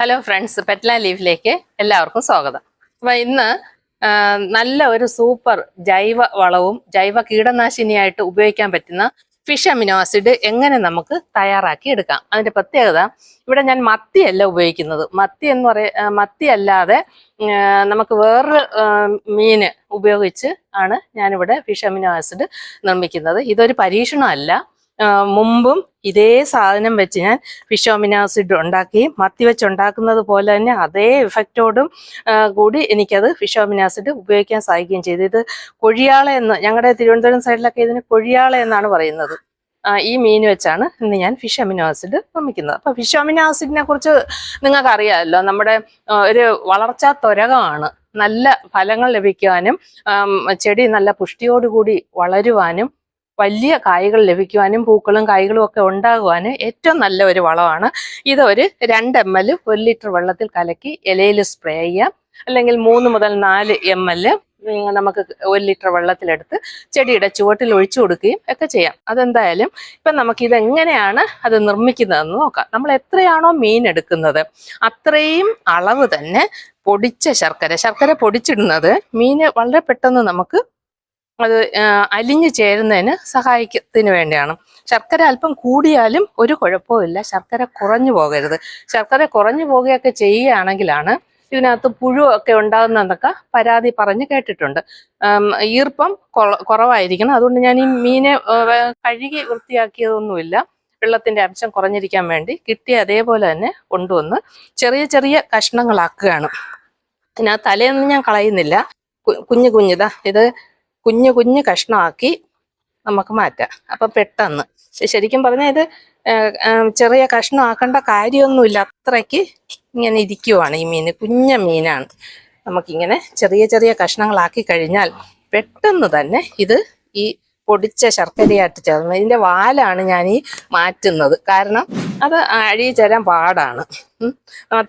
Hello friends പെറ്റ്ല ലീഫിലേക്ക് എല്ലാവർക്കും സ്വാഗതം. അപ്പൊ ഇന്ന് നല്ല ഒരു സൂപ്പർ ജൈവ വളവും ജൈവ കീടനാശിനിയായിട്ട് ഉപയോഗിക്കാൻ പറ്റുന്ന ഫിഷ് അമിനോ ആസിഡ് എങ്ങനെ നമുക്ക് തയ്യാറാക്കി എടുക്കാം? അതിന്റെ പ്രത്യേകത ഇവിടെ ഞാൻ മത്തിയല്ല ഉപയോഗിക്കുന്നത്. മത്തി എന്ന് പറയ മത്തി അല്ലാതെ നമുക്ക് വേറൊരു മീന് ഉപയോഗിച്ച് ആണ് ഞാനിവിടെ ഫിഷ് അമിനോ ആസിഡ് നിർമ്മിക്കുന്നത്. ഇതൊരു പരീക്ഷണമല്ല. മുമ്പും ഇതേ സാധനം വെച്ച് ഞാൻ ഫിഷോമിനാസിഡ് ഉണ്ടാക്കി മത്തി വെച്ച് ഉണ്ടാക്കുന്നത് പോലെ തന്നെ അതേ ഇഫക്റ്റോടും കൂടി എനിക്കത് ഫിഷോമിനാസിഡ് ഉപയോഗിക്കാൻ സാധിക്കുകയും ചെയ്തു. ഇത് കൊഴിയാള എന്ന് ഞങ്ങളുടെ തിരുവനന്തപുരം സൈഡിലൊക്കെ ഇതിന് കൊഴിയാള എന്നാണ് പറയുന്നത്. ഈ മീൻ വെച്ചാണ് ഇന്ന് ഞാൻ ഫിഷ് അമിനോ ആസിഡ് നിർമ്മിക്കുന്നത്. അപ്പൊ ഫിഷ് അമിനോ ആസിഡിനെ കുറിച്ച് നിങ്ങൾക്ക് അറിയാമല്ലോ നമ്മുടെ ഒരു വളർച്ചാ ത്വരകമാണ് നല്ല ഫലങ്ങൾ ലഭിക്കാനും ചെടി നല്ല പുഷ്ടിയോടുകൂടി വളരുവാനും വലിയ കായ്കൾ ലഭിക്കുവാനും പൂക്കളും കായ്കളും ഒക്കെ ഉണ്ടാകുവാനും ഏറ്റവും നല്ല ഒരു വളമാണ്. ഇത് ഒരു രണ്ട് എം എൽ ഒരു ലിറ്റർ വെള്ളത്തിൽ കലക്കി ഇലയിൽ സ്പ്രേ ചെയ്യാം. അല്ലെങ്കിൽ മൂന്ന് മുതൽ നാല് എം എൽ നമുക്ക് ഒരു ലിറ്റർ വെള്ളത്തിലെടുത്ത് ചെടിയുടെ ചുവട്ടിൽ ഒഴിച്ചു കൊടുക്കുകയും ഒക്കെ ചെയ്യാം. അതെന്തായാലും ഇപ്പം നമുക്ക് ഇത് എങ്ങനെയാണ് അത് നിർമ്മിക്കുന്നതെന്ന് നോക്കാം. നമ്മൾ എത്രയാണോ മീൻ എടുക്കുന്നത് അത്രയും അളവ് തന്നെ പൊടിച്ച ശർക്കര. ശർക്കര പൊടിച്ചിടുന്നത് മീന് വളരെ പെട്ടെന്ന് നമുക്ക് അത് അലിഞ്ഞു ചേരുന്നതിന് സഹായിക്കത്തിന് വേണ്ടിയാണ്. ശർക്കര അല്പം കൂടിയാലും ഒരു കുഴപ്പമില്ല ശർക്കര കുറഞ്ഞു പോകരുത്. ശർക്കര കുറഞ്ഞു പോവുകയൊക്കെ ചെയ്യുകയാണെങ്കിലാണ് ഇതിനകത്ത് പുഴുവൊക്കെ ഉണ്ടാകുന്നതെന്നൊക്കെ പരാതി പറഞ്ഞ് കേട്ടിട്ടുണ്ട്. ഈർപ്പം കുറവായിരിക്കണം. അതുകൊണ്ട് ഞാൻ ഈ മീനെ കഴുകി വൃത്തിയാക്കിയതൊന്നുമില്ല. വെള്ളത്തിന്റെ അംശം കുറഞ്ഞിരിക്കാൻ വേണ്ടി കിട്ടിയ അതേപോലെ തന്നെ കൊണ്ടുവന്ന് ചെറിയ ചെറിയ കഷ്ണങ്ങളാക്കുകയാണ്. ഇതിനകത്ത് തലേന്ന് ഞാൻ കളയുന്നില്ല. കുഞ്ഞു കുഞ്ഞിതാ ഇത് കുഞ്ഞു കുഞ്ഞു കഷ്ണമാക്കി നമുക്ക് മാറ്റാം. അപ്പം പെട്ടെന്ന്. ശരിക്കും പറഞ്ഞാൽ ഇത് ചെറിയ കഷ്ണം ആക്കേണ്ട കാര്യമൊന്നുമില്ല. അത്രയ്ക്ക് ഇങ്ങനെ ഇരിക്കുവാണ് ഈ മീൻ. കുഞ്ഞ മീനാണ്. നമുക്കിങ്ങനെ ചെറിയ ചെറിയ കഷ്ണങ്ങളാക്കി കഴിഞ്ഞാൽ പെട്ടെന്ന് തന്നെ ഇത് ഈ പൊടിച്ച ശർക്കരയായിട്ട് ചേർന്ന് ഇതിന്റെ വാലാണ് ഞാൻ ഈ മാറ്റുന്നത്. കാരണം അത് അഴിയിൽ ചേരാൻ പാടാണ്.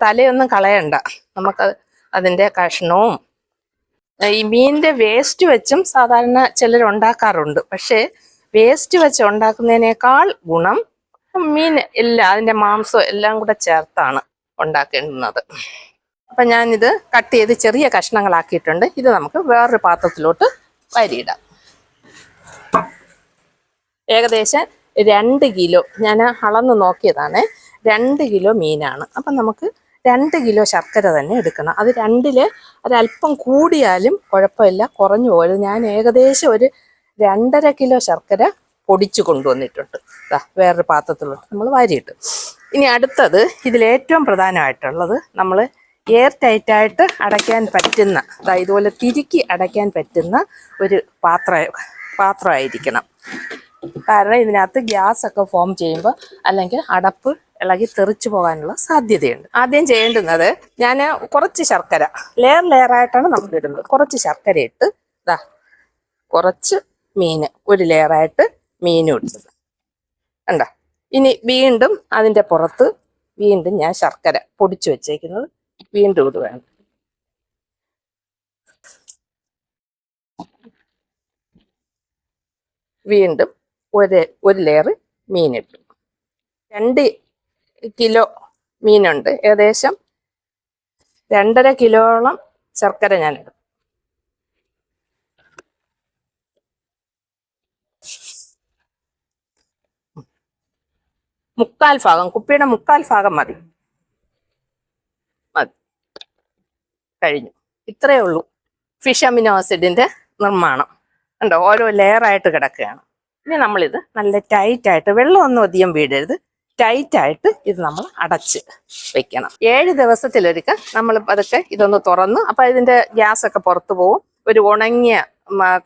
തലയൊന്നും കളയണ്ട. നമുക്ക് അതിന്റെ കഷ്ണവും ഈ മീനിന്റെ വേസ്റ്റ് വെച്ചും സാധാരണ ചിലർ ഉണ്ടാക്കാറുണ്ട്. പക്ഷേ വേസ്റ്റ് വെച്ച് ഉണ്ടാക്കുന്നതിനേക്കാൾ ഗുണം മീൻ എല്ലാം അതിന്റെ മാംസം എല്ലാം കൂടെ ചേർത്താണ് ഉണ്ടാക്കേണ്ടുന്നത്. അപ്പൊ ഞാനിത് കട്ട് ചെയ്ത് ചെറിയ കഷ്ണങ്ങളാക്കിയിട്ടുണ്ട്. ഇത് നമുക്ക് വേറൊരു പാത്രത്തിലോട്ട് വരിയിടാം. ഏകദേശം രണ്ട് കിലോ ഞാൻ അളന്ന് നോക്കിയതാണ്. രണ്ട് കിലോ മീനാണ്. അപ്പം നമുക്ക് രണ്ട് കിലോ ശർക്കര തന്നെ എടുക്കണം. അത് രണ്ടിൽ ഒരല്പം കൂടിയാലും കുഴപ്പമില്ല കുറഞ്ഞു പോയത് ഞാൻ ഏകദേശം ഒരു രണ്ടര കിലോ ശർക്കര പൊടിച്ചു കൊണ്ടുവന്നിട്ടുണ്ട്. വേറൊരു പാത്രത്തിലോട്ട് നമ്മൾ വാരിയിട്ട്. ഇനി അടുത്തത് ഇതിലേറ്റവും പ്രധാനമായിട്ടുള്ളത് നമ്മൾ എയർ ടൈറ്റായിട്ട് അടയ്ക്കാൻ പറ്റുന്ന അതായത് ഇതുപോലെ തിരുക്കി അടയ്ക്കാൻ പറ്റുന്ന ഒരു പാത്ര പാത്രമായിരിക്കണം. കാരണം ഇതിനകത്ത് ഗ്യാസൊക്കെ ഫോം ചെയ്യുമ്പോൾ അല്ലെങ്കിൽ അടപ്പ് ഇളകി തെറിച്ചു പോകാനുള്ള സാധ്യതയുണ്ട്. ആദ്യം ചെയ്യേണ്ടുന്നത് ഞാൻ കുറച്ച് ശർക്കര ലെയർ ആയിട്ടാണ് നമ്മൾ ഇടുന്നത്. കുറച്ച് ശർക്കര ഇട്ട് ഇതാ കുറച്ച് മീൻ ഒരു ലെയറായിട്ട് മീനും ഇടുന്നത്. കണ്ട? ഇനി വീണ്ടും അതിന്റെ പുറത്ത് വീണ്ടും ഞാൻ ശർക്കര പൊടിച്ചു വെച്ചേക്കുന്നത് വീണ്ടും ഇടുകയാണ് വീണ്ടും ഒരു ഒരു ലെയർ മീനിട്ടു രണ്ട് കിലോ മീനുണ്ട്. ഏകദേശം രണ്ടര കിലോളം ശർക്കര ഞാൻ ഇടും മുക്കാൽ ഭാഗം കുപ്പിയുടെ മുക്കാൽ ഭാഗം മതി. മതി. കഴിഞ്ഞു. ഇത്രയേ ഉള്ളൂ. ഫിഷ് അമിനോ നിർമ്മാണം. ഉണ്ടോ ഓരോ ലെയറായിട്ട് കിടക്കുകയാണ്. ഇനി നമ്മളിത് നല്ല ടൈറ്റായിട്ട് വെള്ളമൊന്നും അധികം വീഴരുത്. ടൈറ്റ് ആയിട്ട് ഇത് നമ്മൾ അടച്ച് വെക്കണം. ഏഴ് ദിവസത്തിലൊരിക്കൽ നമ്മൾ അതൊക്കെ ഇതൊന്ന് തുറന്ന് അപ്പൊ ഇതിന്റെ ഗ്യാസ് ഒക്കെ പുറത്തു പോകും ഒരു ഉണങ്ങിയ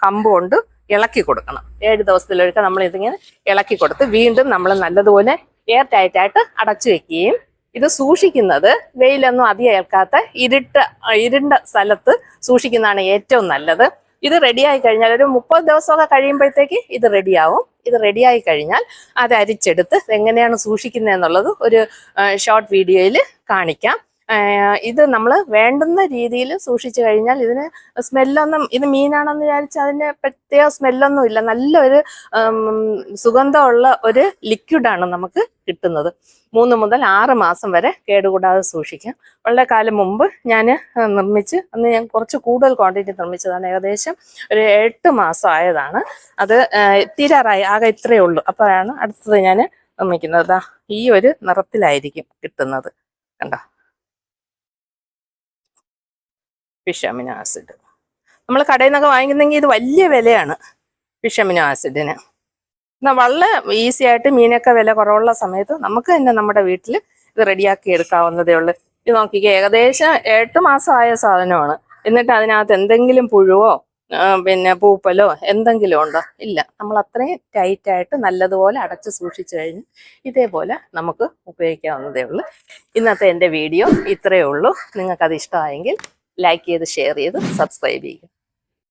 കമ്പ് കൊണ്ട് ഇളക്കി കൊടുക്കണം. ഏഴ് ദിവസത്തിലൊരിക്കൽ നമ്മൾ ഇതിങ്ങനെ ഇളക്കി കൊടുത്ത് വീണ്ടും നമ്മൾ നല്ലതുപോലെ എയർ ടൈറ്റായിട്ട് അടച്ചു വെക്കുകയും ഇത് സൂക്ഷിക്കുന്നത് വെയിലൊന്നും അധികം ഏൽക്കാത്ത ഇരുട്ട ഇരുണ്ട സ്ഥലത്ത് സൂക്ഷിക്കുന്നതാണ് ഏറ്റവും നല്ലത്. ഇത് റെഡിയായി കഴിഞ്ഞാൽ ഒരു മുപ്പത് ദിവസമൊക്കെ കഴിയുമ്പോഴത്തേക്ക് ഇത് റെഡിയാവും ഇത് റെഡിയായി കഴിഞ്ഞാൽ അത് അരിച്ചെടുത്ത് എങ്ങനെയാണ് സൂക്ഷിക്കുന്നത് എന്നുള്ളത് ഒരു ഷോർട്ട് വീഡിയോയിൽ കാണിക്കാം. ഇത് നമ്മൾ വേണ്ടുന്ന രീതിയിൽ സൂക്ഷിച്ചു കഴിഞ്ഞാൽ ഇതിന് സ്മെല്ലൊന്നും ഇത് മീനാണെന്ന് വിചാരിച്ച് അതിന് പ്രത്യേക സ്മെല്ലൊന്നും ഇല്ല. നല്ലൊരു സുഗന്ധമുള്ള ഒരു ലിക്വിഡാണ് നമുക്ക് കിട്ടുന്നത്. മൂന്ന് മുതൽ ആറ് മാസം വരെ കേടുകൂടാതെ സൂക്ഷിക്കാം. വളരെ കാലം മുമ്പ് ഞാൻ നിർമ്മിച്ച് അന്ന് ഞാൻ കുറച്ച് കൂടുതൽ ക്വാണ്ടിറ്റി നിർമ്മിച്ചതാണ്. ഏകദേശം ഒരു എട്ട് മാസം ആയതാണ്. അത് തീരാറായി. ആകെ ഇത്രയേ ഉള്ളൂ. അപ്പോഴാണ് അടുത്തത് ഞാൻ നിർമ്മിക്കുന്നത്. ഈ ഒരു നിറത്തിലായിരിക്കും കിട്ടുന്നത്. കണ്ടോ? ഫിഷ് അമിനോ ആസിഡ് നമ്മൾ കടയിൽ നിന്നൊക്കെ വാങ്ങിക്കുന്നെങ്കിൽ ഇത് വലിയ വിലയാണ് ഫിഷ് അമിനോ ആസിഡിന് എന്നാൽ വളരെ ഈസി ആയിട്ട് മീനൊക്കെ വില കുറവുള്ള സമയത്ത് നമുക്ക് തന്നെ നമ്മുടെ വീട്ടിൽ ഇത് റെഡിയാക്കി എടുക്കാവുന്നതേ ഉള്ളൂ. ഇത് നോക്കിക്കുക ഏകദേശം എട്ട് മാസമായ സാധനമാണ്. എന്നിട്ട് അതിനകത്ത് എന്തെങ്കിലും പുഴുവോ പിന്നെ പൂപ്പലോ എന്തെങ്കിലും ഉണ്ടോ? ഇല്ല. നമ്മൾ അത്രയും ടൈറ്റായിട്ട് നല്ലതുപോലെ അടച്ച് സൂക്ഷിച്ചു കഴിഞ്ഞ് ഇതേപോലെ നമുക്ക് ഉപയോഗിക്കാവുന്നതേ ഉള്ളൂ. ഇന്നത്തെ എന്റെ വീഡിയോ ഇത്രയേ ഉള്ളൂ. നിങ്ങൾക്കത് ഇഷ്ടമായെങ്കിൽ ലൈക്ക് ചെയ്ത് ഷെയർ ചെയ്ത് സബ്സ്ക്രൈബ് ചെയ്യുക.